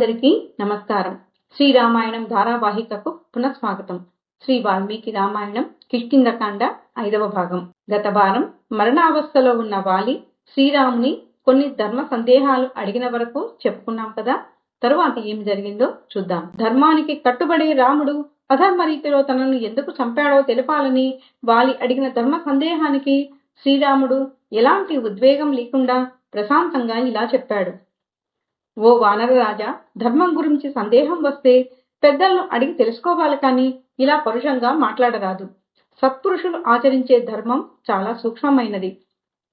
అందరికీ నమస్కారం. శ్రీరామాయణం ధారావాహికకు పునఃస్వాగతం. శ్రీ వాల్మీకి రామాయణం కిష్కిందకాండ ఐదవ భాగం. గత వారం మరణావస్థలో ఉన్న వాలి శ్రీరాముని కొన్ని ధర్మ సందేహాలు అడిగిన వరకు చెప్పుకున్నాం కదా తరువాత ఏం జరిగిందో చూద్దాం. ధర్మానికి కట్టుబడే రాముడు అధర్మ రీతిలో తనను ఎందుకు చంపాడో తెలపాలని వాలి అడిగిన ధర్మ సందేహానికి శ్రీరాముడు ఎలాంటి ఉద్వేగం లేకుండా ప్రశాంతంగా ఇలా చెప్పాడు. ఓ వానర రాజా ధర్మం గురించి సందేహం వస్తే పెద్దలను అడిగి తెలుసుకోవాలి కానీ ఇలా పరుషంగా మాట్లాడరాదు. సత్పురుషులు ఆచరించే ధర్మం చాలా సూక్ష్మమైనది.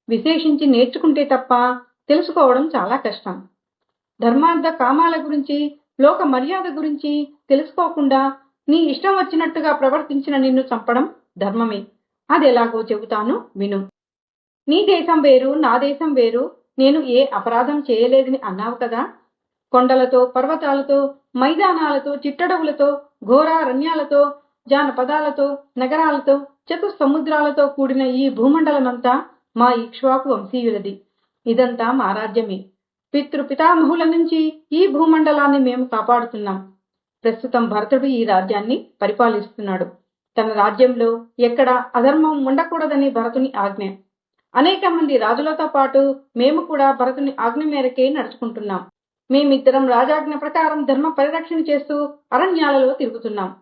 విశేషించి నేర్చుకుంటే తప్ప తెలుసుకోవడం చాలా కష్టం. ధర్మార్థ కామాల గురించి లోక మర్యాద గురించి తెలుసుకోకుండా నీ ఇష్టం వచ్చినట్టుగా ప్రవర్తించిన నిన్ను చంపడం ధర్మమే. అది ఎలాగో చెబుతాను విను. నీ దేశం వేరు నా దేశం వేరు నేను ఏ అపరాధం చేయలేదని అన్నావు కదా? కొండలతో పర్వతాలతో మైదానాలతో చిట్టడవులతో ఘోరారణ్యాలతో జానపదాలతో నగరాలతో చతు సముద్రాలతో కూడిన ఈ భూమండలమంతా మా ఇక్ష్వాకు వంశీయులది. ఇదంతా మా రాజ్యమే. పితృ పితామహుల నుంచి ఈ భూమండలాన్ని మేము కాపాడుతున్నాం. ప్రస్తుతం భరతుడు ఈ రాజ్యాన్ని పరిపాలిస్తున్నాడు. తన రాజ్యంలో ఎక్కడ అధర్మం ఉండకూడదని భరతుని ఆజ్ఞ. అనేక మంది రాజులతో పాటు మేము కూడా భరతుని ఆజ్ఞ మేరకే నడుచుకుంటున్నాం. మేమిద్దరం రాజాజ్ఞ ప్రకారం ధర్మ పరిరక్షణ చేస్తూ అరణ్యాలలో తిరుగుతున్నాం.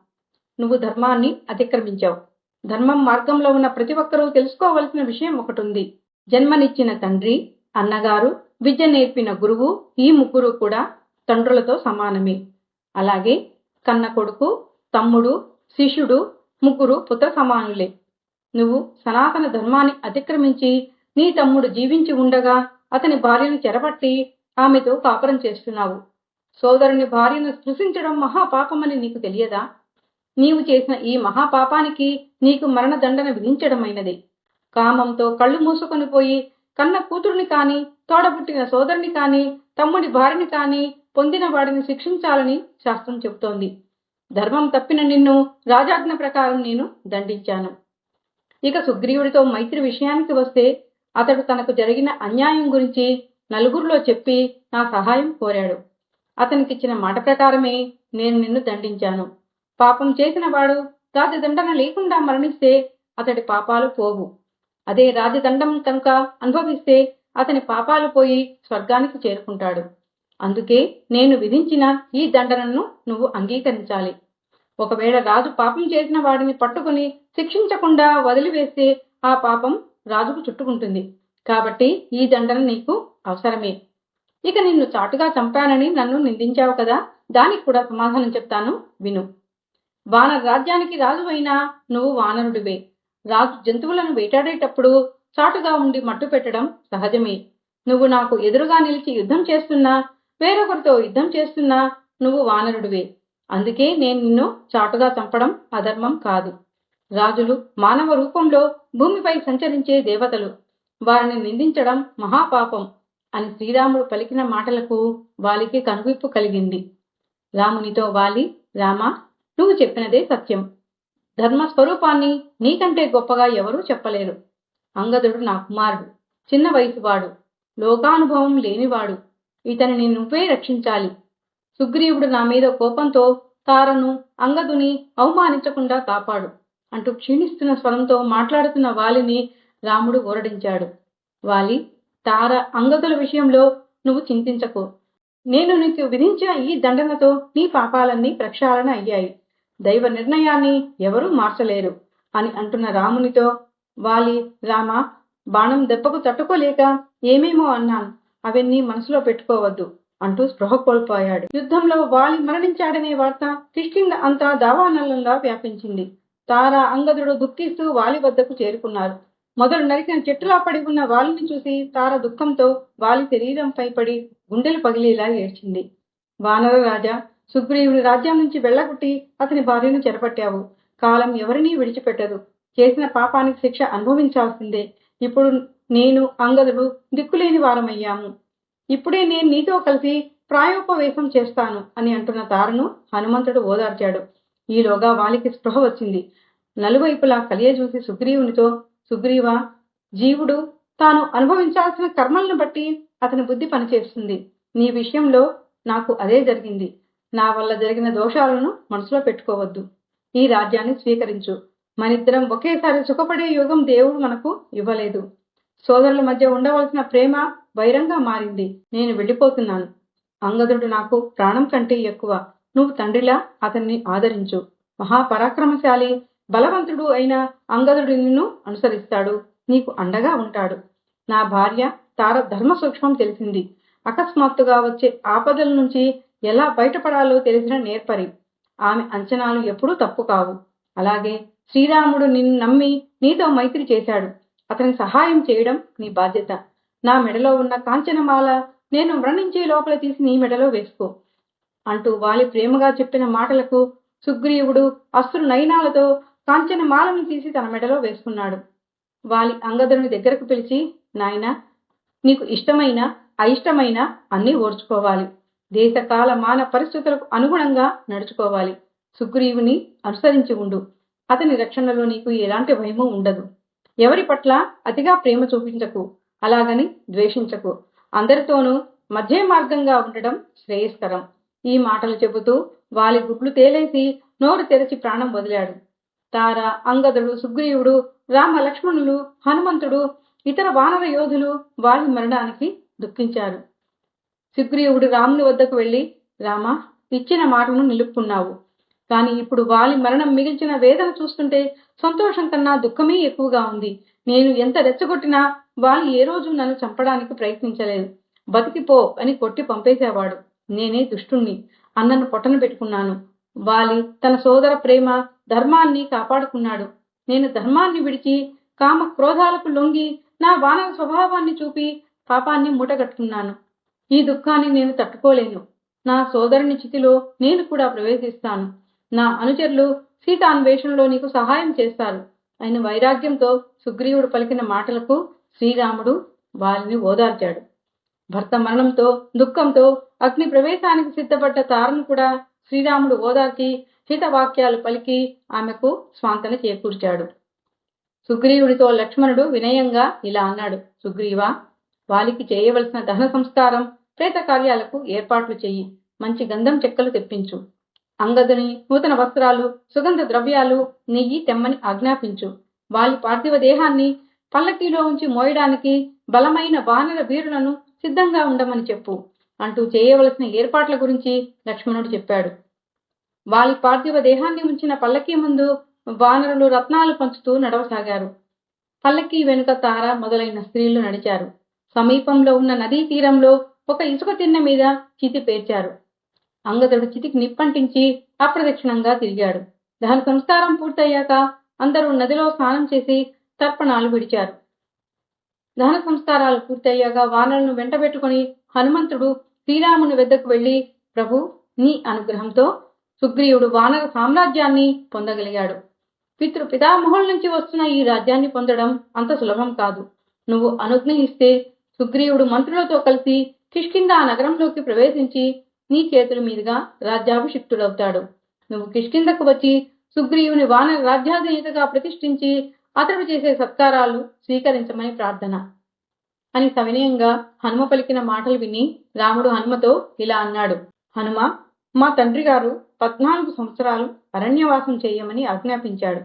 నువ్వు ధర్మాన్ని అతిక్రమించావు. ధర్మం మార్గంలో ఉన్న ప్రతి ఒక్కరూ తెలుసుకోవలసిన విషయం ఒకటి ఉంది జన్మనిచ్చిన తండ్రి అన్నగారు విద్య నేర్పిన గురువు ఈ ముగ్గురు కూడా తండ్రులతో సమానమే. అలాగే కన్న కొడుకు తమ్ముడు శిష్యుడు ముగ్గురు పుత్ర సమానులే. నువ్వు సనాతన ధర్మాన్ని అతిక్రమించి నీ తమ్ముడు జీవించి ఉండగా అతని భార్యను చెరపట్టి ఆమెతో కాపురం చేస్తున్నావు. సోదరుని భార్యను స్పృశించడం మహాపాపమని నీకు తెలియదా? నీవు చేసిన ఈ మహాపాపానికి నీకు మరణదండన విధించడమైనది. కామంతో కళ్ళు మూసుకొని పోయి కన్న కూతురుని కాని తోడబుట్టిన సోదరుని కాని తమ్ముడి భార్యని కాని పొందిన వాడిని శిక్షించాలని శాస్త్రం చెబుతోంది. ధర్మం తప్పిన నిన్ను రాజాజ్ఞ ప్రకారం నేను దండించాను. ఇక సుగ్రీవుడితో మైత్రి విషయానికి వస్తే అతడు తనకు జరిగిన అన్యాయం గురించి నలుగురిలో చెప్పి నా సహాయం కోరాడు. అతనికిచ్చిన మాట ప్రకారమే నేను నిన్ను దండించాను. పాపం చేసిన వాడు రాజదండన లేకుండా మరణిస్తే అతడి పాపాలు పోవు. అదే రాజదండం కనుక అనుభవిస్తే అతని పాపాలు పోయి స్వర్గానికి చేరుకుంటాడు. అందుకే నేను విధించిన ఈ దండనను నువ్వు అంగీకరించాలి. ఒకవేళ రాజు పాపం చేసిన వాడిని పట్టుకుని శిక్షించకుండా వదిలివేస్తే ఆ పాపం రాజుకు చుట్టుకుంటుంది. కాబట్టి ఈ దండన నీకు అవసరమే. ఇక నిన్ను చాటుగా చంపానని నన్ను నిందించావు కదా? దానికి కూడా సమాధానం చెప్తాను విను. వానర రాజ్యానికి రాజు అయినా నువ్వు వానరుడివే. రాజు జంతువులను వేటాడేటప్పుడు చాటుగా ఉండి మట్టు పెట్టడం సహజమే. నువ్వు నాకు ఎదురుగా నిలిచి యుద్ధం చేస్తున్నా వేరొకరితో యుద్ధం చేస్తున్నా నువ్వు వానరుడివే. అందుకే నేను నిన్ను చాటుగా చంపడం అధర్మం కాదు. రాజులు మానవ రూపంలో భూమిపై సంచరించే దేవతలు వారిని నిందించడం మహాపాపం అని శ్రీరాముడు పలికిన మాటలకు వాలికి కనువిప్పు కలిగింది. రామునితో వాలి రామా నువ్వు చెప్పినదే సత్యం. ధర్మ స్వరూపాన్ని నీకంటే గొప్పగా ఎవరూ చెప్పలేరు. అంగదుడు నా కుమారుడు చిన్న వయసువాడు లోకానుభవం లేనివాడు ఇతనిని నువ్వే రక్షించాలి. సుగ్రీవుడు నా మీద కోపంతో తారను అంగదుని అవమానించకుండా కాపాడు. అంటూ క్షీణిస్తున్న స్వరంతో మాట్లాడుతున్న వాలిని రాముడు ఊరడించాడు వాలి తార అంగదుల విషయంలో నువ్వు చింతించకు. నేను నీకు విధించిన ఈ దండనతో నీ పాపాలన్నీ ప్రక్షాళన అయ్యాయి. దైవ నిర్ణయాన్ని ఎవరూ మార్చలేరు అని అంటున్న రామునితో వాలి రామ బాణం దెబ్బకు తట్టుకోలేక ఏమేమో అన్నాను. అవన్నీ మనసులో పెట్టుకోవద్దు. అంటూ స్పృహ కోల్పోయాడు. యుద్ధంలో వాలి మరణించాడనే వార్త కిష్కింద అంతా దావానలంలా వ్యాపించింది. తార అంగదుడు దుఃఖిస్తూ వాలి వద్దకు చేరుకున్నారు. మొదలు నరికిన చెట్టులా పడి ఉన్న వాలిని చూసి తార దుఃఖంతో వాలి శరీరంపై పడి గుండెలు పగిలేలా ఏడ్చింది. వానర రాజా సుగ్రీవుని రాజ్యం నుంచి వెళ్ళగొట్టి అతని భార్యను చెరపట్టావు. కాలం ఎవరినీ విడిచిపెట్టదు. చేసిన పాపానికి శిక్ష అనుభవించాల్సిందే. ఇప్పుడు నేను అంగదుడు దిక్కులేని వారమయ్యాము. ఇప్పుడే నేను నీతో కలిసి ప్రాయోపవేశం చేస్తాను అని అంటున్న తారను హనుమంతుడు ఓదార్చాడు. ఈలోగా వాలికి స్పృహ వచ్చింది. నలువైపులా కలియజూసి సుగ్రీవునితో సుగ్రీవ జీవుడు తాను అనుభవించాల్సిన కర్మలను బట్టి అతని బుద్ధి పనిచేస్తుంది. నీ విషయంలో నాకు అదే జరిగింది. నా వల్ల జరిగిన దోషాలను మనసులో పెట్టుకోవద్దు. ఈ రాజ్యాన్ని స్వీకరించు. మనిద్దరం ఒకేసారి సుఖపడే యోగం దేవుడు మనకు ఇవ్వలేదు. సోదరుల మధ్య ఉండవలసిన ప్రేమ వైరంగా మారింది. నేను వెళ్ళిపోతున్నాను. అంగదుడు నాకు ప్రాణం కంటే ఎక్కువ. నువ్వు తండ్రిలా అతన్ని ఆదరించు. మహాపరాక్రమశాలి బలవంతుడు అయిన అంగదుడు నిన్ను అనుసరిస్తాడు. నీకు అండగా ఉంటాడు. నా భార్య తార ధర్మ సూక్ష్మం తెలిసింది. అకస్మాత్తుగా వచ్చే ఆపదల నుంచి ఎలా బయటపడాలో తెలిసిన నేర్పరి. ఆమె అంచనాలు ఎప్పుడూ తప్పు కావు. అలాగే శ్రీరాముడు నిన్ను నమ్మి నీతో మైత్రి చేశాడు. అతని సహాయం చేయడం నీ బాధ్యత. నా మెడలో ఉన్న కాంచనమాల నేను మరణించే లోపల తీసి నీ మెడలో వేసుకో అంటూ వాలి ప్రేమగా చెప్పిన మాటలకు సుగ్రీవుడు అస్త్రు నయనాలతో కాంచనమాలను తీసి తన మెడలో వేసుకున్నాడు. వాలి అంగదుని దగ్గరకు పిలిచి నాయన నీకు ఇష్టమైన అయిష్టమైన అన్నీ ఓర్చుకోవాలి. దేశకాల మాన పరిస్థితులకు అనుగుణంగా నడుచుకోవాలి. సుగ్రీవుని అనుసరించి ఉండు. అతని రక్షణలో నీకు ఎలాంటి భయము ఉండదు. ఎవరి పట్ల అతిగా ప్రేమ చూపించకు. అలాగని ద్వేషించకు. అందరితోనూ మధ్య మార్గంగా ఉండడం శ్రేయస్కరం. ఈ మాటలు చెబుతూ వాలి గుడ్లు తేలేసి నోరు తెరచి ప్రాణం వదిలాడు. తార అంగదుడు సుగ్రీవుడు రామ లక్ష్మణులు హనుమంతుడు ఇతర వానర యోధులు వాలి మరణానికి దుఃఖించారు. సుగ్రీవుడు రాముని వద్దకు వెళ్ళి రామ ఇచ్చిన మాటను నిలుపుకున్నావు. కానీ ఇప్పుడు వాలి మరణం మిగిల్చిన వేదన చూస్తుంటే సంతోషం కన్నా దుఃఖమే ఎక్కువగా ఉంది. నేను ఎంత రెచ్చగొట్టినా వాలి ఏ రోజు నన్ను చంపడానికి ప్రయత్నించలేదు. బతికిపో అని కొట్టి పంపేసేవాడు. నేనే దుష్టుణ్ణి. అన్నను పొట్టన పెట్టుకున్నాను. వాలి తన సోదర ప్రేమ ధర్మాన్ని కాపాడుకున్నాడు. నేను ధర్మాన్ని విడిచి కామ క్రోధాలకు లొంగి నా వానర స్వభావాన్ని చూపి పాపాన్ని మూటగట్టుకున్నాను. ఈ దుఃఖాన్ని నేను తట్టుకోలేను. నా సోదరుని చితిలో నేను కూడా ప్రవేశిస్తాను. నా అనుచరులు సీతాన్వేషణలో నీకు సహాయం చేస్తారు. ఆయన వైరాగ్యంతో సుగ్రీవుడు పలికిన మాటలకు శ్రీరాముడు వారిని ఓదార్చాడు. భర్త మరణంతో దుఃఖంతో అగ్ని ప్రవేశానికి సిద్ధపడ్డ తారను కూడా శ్రీరాముడు ఓదార్చి హితవాక్యాలు పలికి ఆమెకు స్వాంతన చేకూర్చాడు. సుగ్రీవుడితో లక్ష్మణుడు వినయంగా ఇలా అన్నాడు. సుగ్రీవా వాలికి చేయవలసిన దహన సంస్కారం ప్రేత కార్యాలకు ఏర్పాట్లు చెయ్యి. మంచి గంధం చెక్కలు తెప్పించు. అంగదుని నూతన వస్త్రాలు సుగంధ ద్రవ్యాలు నెయ్యి తెమ్మని ఆజ్ఞాపించు. వారి పార్థివ దేహాన్ని పల్లకీలో ఉంచి మోయడానికి బలమైన వానర వీరులను సిద్ధంగా ఉండమని చెప్పు అంటూ చేయవలసిన ఏర్పాట్ల గురించి లక్ష్మణుడు చెప్పాడు. వాళ్ళ పార్థివ దేహాన్ని ఉంచిన పల్లకీ ముందు వానరులు రత్నాలు పంచుతూ నడవసాగారు. పల్లకీ వెనుక తార మొదలైన స్త్రీలు నడిచారు. సమీపంలో ఉన్న నదీ తీరంలో ఒక ఇసుక తిన్న మీద చితి పేర్చారు. అంగదుడు చితికి నిప్పంటించి అప్రదక్షిణంగా తిరిగాడు. దహన సంస్కారం పూర్తయ్యాక అందరూ నదిలో స్నానం చేసి తర్పణాలు విడిచారు. దహన సంస్కారాలు పూర్తయ్యాక వానలను వెంటబెట్టుకుని హనుమంతుడు శ్రీరాముని వద్దకు వెళ్ళి ప్రభు నీ అనుగ్రహంతో సుగ్రీవుడు వానర సామ్రాజ్యాన్ని పొందగలిగాడు. పితృ పితామహుల నుంచి వస్తున్న ఈ రాజ్యాన్ని పొందడం అంత సులభం కాదు. నువ్వు అనుగ్రహిస్తే సుగ్రీవుడు మంత్రులతో కలిసి కిష్కింద నగరంలోకి ప్రవేశించి నీ చేతుల మీదుగా రాజ్యాభిషిక్తుడవుతాడు. నువ్వు కిష్కిందకు వచ్చి సుగ్రీవుని వాన రాజ్యాధినేతగా ప్రతిష్ఠించి అతడు చేసే సత్కారాలు స్వీకరించమని ప్రార్థన. అని సవినయంగా హనుమ పలికిన మాటలు విని రాముడు హనుమతో ఇలా అన్నాడు. హనుమ మా తండ్రి గారు పద్నాలుగు సంవత్సరాలు అరణ్యవాసం చేయమని ఆజ్ఞాపించాడు.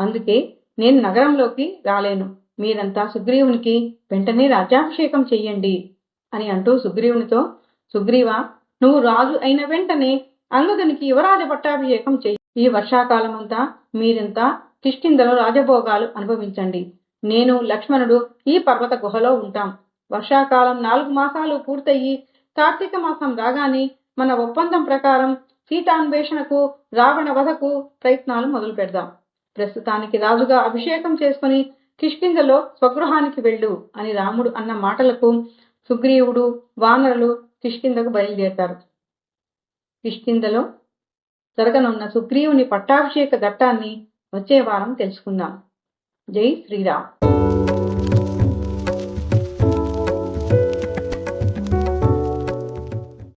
అందుకే నేను నగరంలోకి రాలేను. మీరంతా సుగ్రీవునికి వెంటనే రాజ్యాభిషేకం చెయ్యండి అని అంటూ సుగ్రీవునితో సుగ్రీవ నువ్వు రాజు అయిన వెంటనే అంగదునికి యువరాజ పట్టాభిషేకం చెయ్యి. ఈ వర్షాకాలమంతా మీరింతా కిష్కిందలో రాజభోగాలు అనుభవించండి. నేను లక్ష్మణుడు ఈ పర్వత గుహలో ఉంటాం. వర్షాకాలం నాలుగు మాసాలు పూర్తయి కార్తీక మాసం రాగానే మన ఒప్పందం ప్రకారం సీతాన్వేషణకు రావణ వధకు ప్రయత్నాలు మొదలు పెడదాం. ప్రస్తుతానికి రాజుగా అభిషేకం చేసుకుని కిష్కిందలో స్వగృహానికి వెళ్ళు అని రాముడు అన్న మాటలకు సుగ్రీవుడు వానరులు కిష్కిందకు బయలుదేరతారు. కిష్కిందలో జరగనున్న సుగ్రీవుని పట్టాభిషేక ఘట్టాన్ని వచ్చే వారం తెలుసుకుందాం. జై శ్రీరామ్.